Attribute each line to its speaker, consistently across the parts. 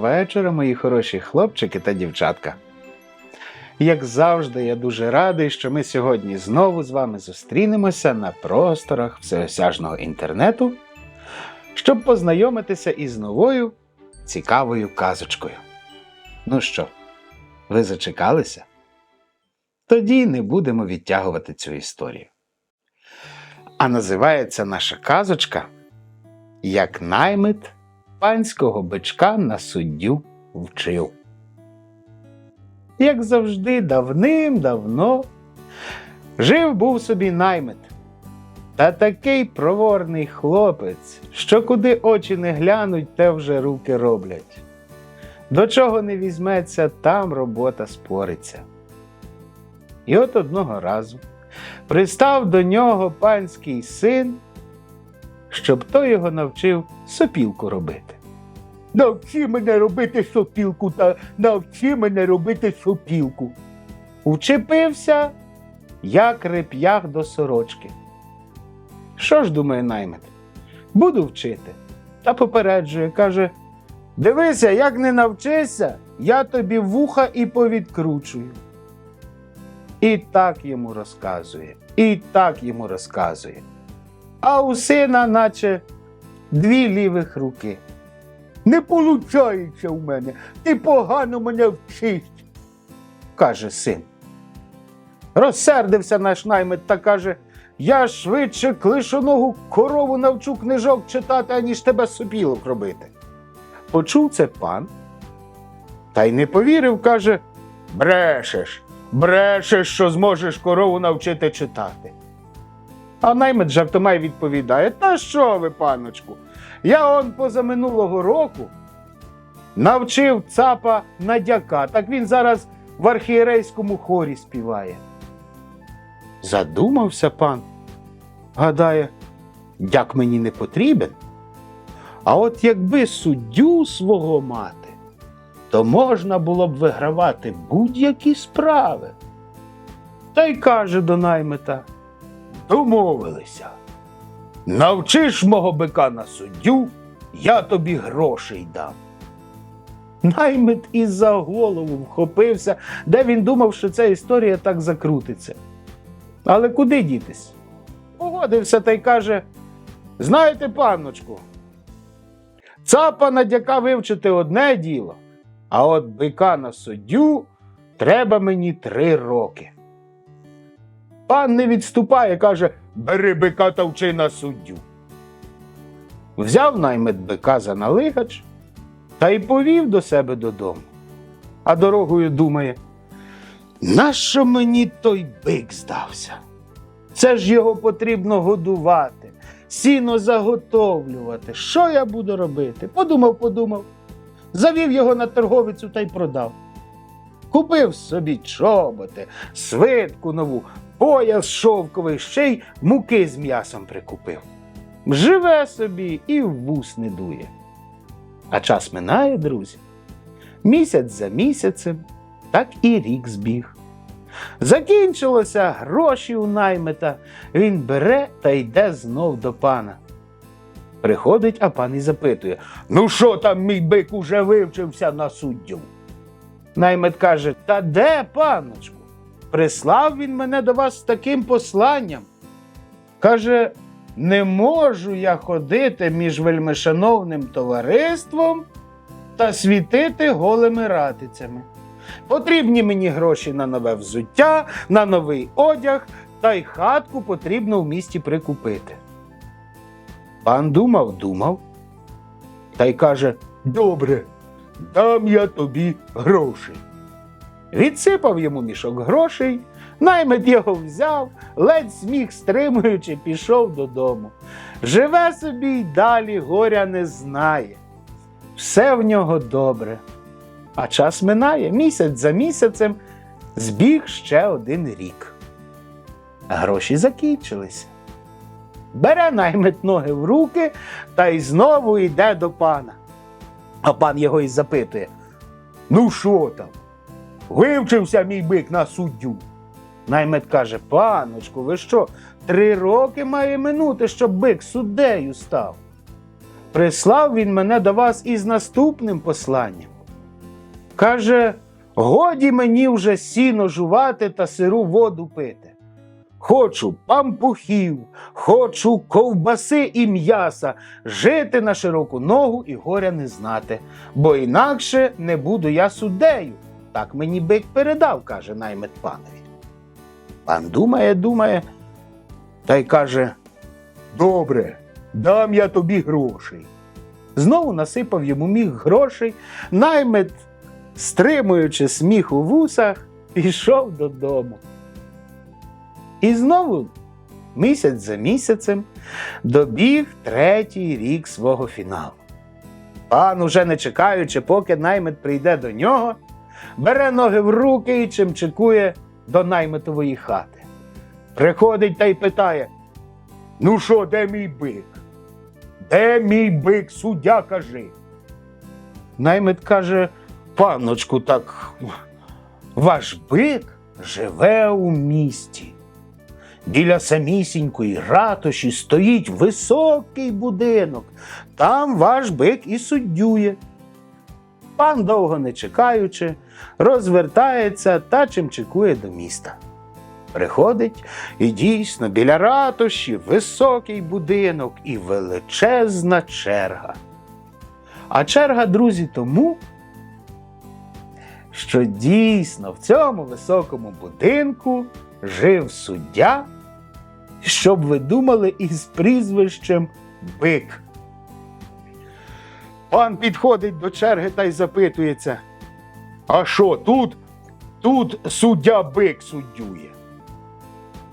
Speaker 1: Вечора, мої хороші хлопчики та дівчатка. Як завжди, я дуже радий, що ми сьогодні знову з вами зустрінемося на просторах всеосяжного інтернету, щоб познайомитися із новою цікавою казочкою. Ну що, ви зачекалися? Тоді не будемо відтягувати цю історію. А називається наша казочка Як наймит панського бичка на суддю вчив. Як завжди, давним-давно жив був собі наймит. Та такий проворний хлопець, що куди очі не глянуть, те вже руки роблять. До чого не візьметься, там робота спориться. І от одного разу пристав до нього панський син, щоб той його навчив сопілку робити.
Speaker 2: Навчи мене робити сопілку та навчи мене робити сопілку.
Speaker 1: Вчепився, як реп'ях до сорочки. Що ж думає наймит? Буду вчити. Та попереджує, каже: Дивися, як не навчишся, я тобі вуха і повідкручую. І так йому розказує, і так йому розказує. А у сина, наче дві лівих руки.
Speaker 2: Не получається в мене. Ти погано мене вчиш.
Speaker 1: каже син. Розсердився наш наймит та каже: Я швидше клишоногу корову навчу книжок читати, аніж тебе сопілок робити. Почув це пан, та й не повірив, каже: Брешеш, брешеш, що зможеш корову навчити читати. А наймит жартома відповідає: Та що ви, паночку? Я он позаминулого року навчив цапа надяка, так він зараз в архієрейському хорі співає. Задумався пан. Гадає, дяк мені не потрібен. А от якби суддю свого мати, то можна було б вигравати будь-які справи. Та й каже до наймита: домовилися. Навчиш мого бика на суддю, я тобі грошей дам. Наймит і за голову вхопився, де він думав, що ця історія так закрутиться. Але куди дітись? Погодився та й каже: Знаєте, панночку, цапа на дяка вивчити одне діло, а от бика на суддю треба мені три роки. Пан не відступає, каже: Бери бика та вчи на суддю. Взяв наймит бика за налигач та й повів до себе додому. А дорогою думає: нащо мені той бик здався? Це ж його потрібно годувати, сіно заготовлювати. Що я буду робити? Подумав, подумав. Завів його на торговицю та й продав. Купив собі чоботи, свитку нову, пояс шовковий, ще й муки з м'ясом прикупив. Живе собі і в вус не дує. А час минає, друзі. Місяць за місяцем, так і рік збіг. Закінчилося гроші у наймита. Він бере та йде знов до пана. Приходить, а пан і запитує:
Speaker 2: Ну що там мій бик уже вивчився на суддю?
Speaker 1: Наймит каже: Та де, паночку? Прислав він мене до вас з таким посланням. Каже: не можу я ходити між вельмишановним товариством та світити голими ратицями. Потрібні мені гроші на нове взуття, на новий одяг, та й хатку потрібно в місті прикупити. Пан думав, думав, та й каже:
Speaker 2: Добре, дам я тобі грошей.
Speaker 1: Відсипав йому мішок грошей, наймит його взяв, ледь сміх стримуючи, пішов додому. Живе собі й далі горя не знає. Все в нього добре. А час минає місяць за місяцем збіг ще один рік. Гроші закінчилися. Бере наймит ноги в руки та й знову йде до пана. А пан його й запитує:
Speaker 2: Ну що там? Вивчився мій бик на суддю.
Speaker 1: Наймит каже: Паночку, ви що, три роки має минути, щоб бик суддею став? прислав він мене до вас із наступним посланням. Каже, годі мені вже сіно жувати та сиру воду пити. Хочу пампухів, хочу ковбаси і м'яса, жити на широку ногу і горя не знати, бо інакше не буду я суддею. Так мені бик передав, каже наймит панові. Пан думає, думає, та й каже:
Speaker 2: Добре, дам я тобі грошей.
Speaker 1: знову насипав йому міг грошей, наймит, стримуючи сміх у вусах, пішов додому. І знову, місяць за місяцем, добіг третій рік свого фіналу. Пан, уже не чекаючи, поки наймит прийде до нього, бере ноги в руки і чимчикує до наймитової хати. Приходить та й питає:
Speaker 2: Ну що, де мій бик? Де мій бик, суддя кажи?
Speaker 1: Наймит каже: панночку, так ваш бик живе у місті. Біля самісінької ратуші стоїть високий будинок. Там ваш бик і суддює. Пан, довго не чекаючи, розвертається та чимчикує до міста. Приходить і дійсно біля ратуші високий будинок і величезна черга. А черга, друзі, тому, що дійсно в цьому високому будинку жив суддя, щоб ви думали із прізвищем Бик. Пан підходить до черги та й запитується.
Speaker 2: А що, тут? Тут суддя бик суддює.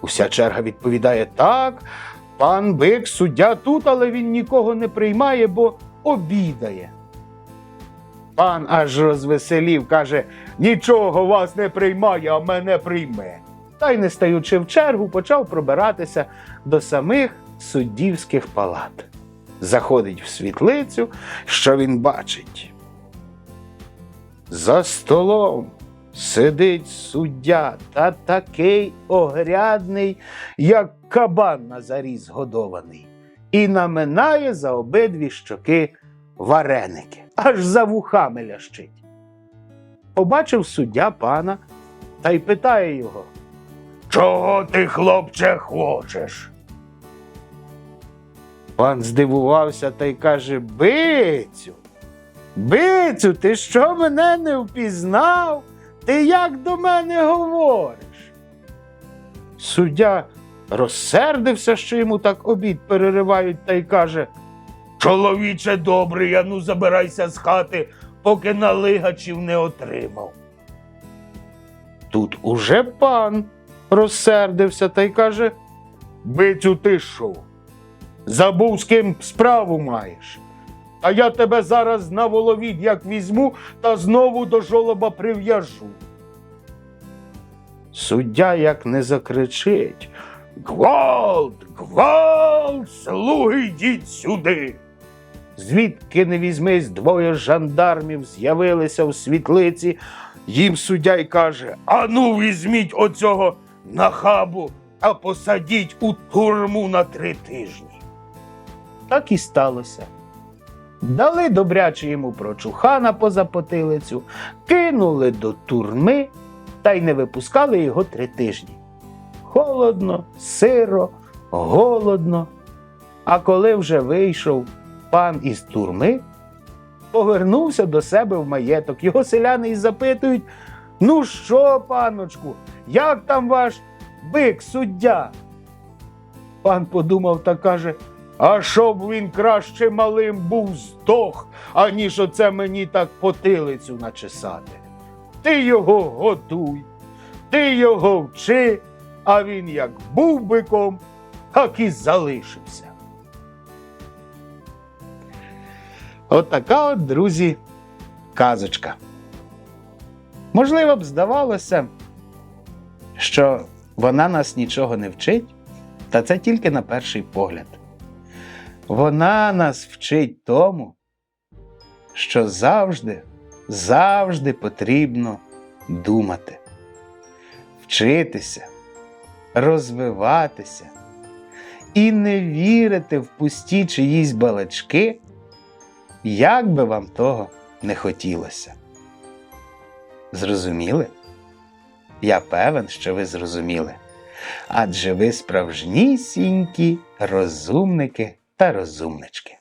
Speaker 1: Уся черга відповідає так. Пан Бик, суддя тут, але він нікого не приймає, бо обідає. Пан аж розвеселів, каже,
Speaker 2: Нічого вас не приймає, а мене прийме.
Speaker 1: та й не стаючи в чергу, почав пробиратися до самих суддівських палат. Заходить в світлицю, що він бачить. За столом сидить суддя та такий огрядний, як кабан на заріз годований, і наминає за обидві щоки вареники, аж за вухами лящить. Побачив суддя пана та й питає його.
Speaker 2: Чого ти, хлопче, хочеш?
Speaker 1: Пан здивувався та й каже: Бицю, бицю, ти що мене не впізнав? Ти як до мене говориш? Суддя розсердився, що йому так обід переривають, та й каже:
Speaker 2: Чоловіче добрий, а ну забирайся з хати, поки налигачів не отримав.
Speaker 1: Тут уже пан розсердився та й каже:
Speaker 2: Бицю, ти що? Забув, з ким справу маєш. А я тебе зараз на воловід як візьму та знову до жолоба прив'яжу.
Speaker 1: Суддя як не закричить.
Speaker 2: Гвалт, гвалт, слуги йдіть сюди.
Speaker 1: Звідки не візьмись, двоє жандармів з'явилися в світлиці.
Speaker 2: Їм суддя й каже: Ану, візьміть оцього нахабу, а посадіть у турму на три тижні.
Speaker 1: Так і сталося. Дали добряче йому прочухана поза потилицю, кинули до турми та й не випускали його три тижні. Холодно, сиро, голодно. А коли вже вийшов пан із турми, повернувся до себе в маєток. Його селяни й запитують: Ну що, паночку, як там ваш бик суддя? Пан подумав та каже.
Speaker 2: А щоб він краще малим був здох, аніж оце мені так потилицю начесати. Ти його годуй, ти його вчи, а він як був биком, так і залишився.
Speaker 1: Отака от, друзі, казочка. Можливо б здавалося, що вона нас нічого не вчить, та це тільки на перший погляд. Вона нас вчить тому, що завжди, завжди потрібно думати, вчитися, розвиватися і не вірити в пусті чиїсь балачки як би вам того не хотілося. Зрозуміли? Я певен, що ви зрозуміли. Адже ви справжнісінькі розумники та розумнички.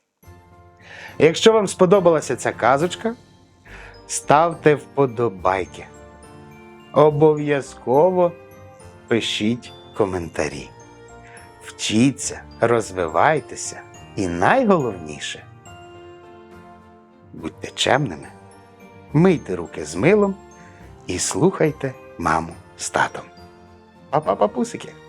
Speaker 1: Якщо вам сподобалася ця казочка, ставте вподобайки. Обов'язково пишіть коментарі. Вчіться, розвивайтеся і найголовніше будьте чемними, мийте руки з милом і слухайте маму з татом. Па-па-папусики!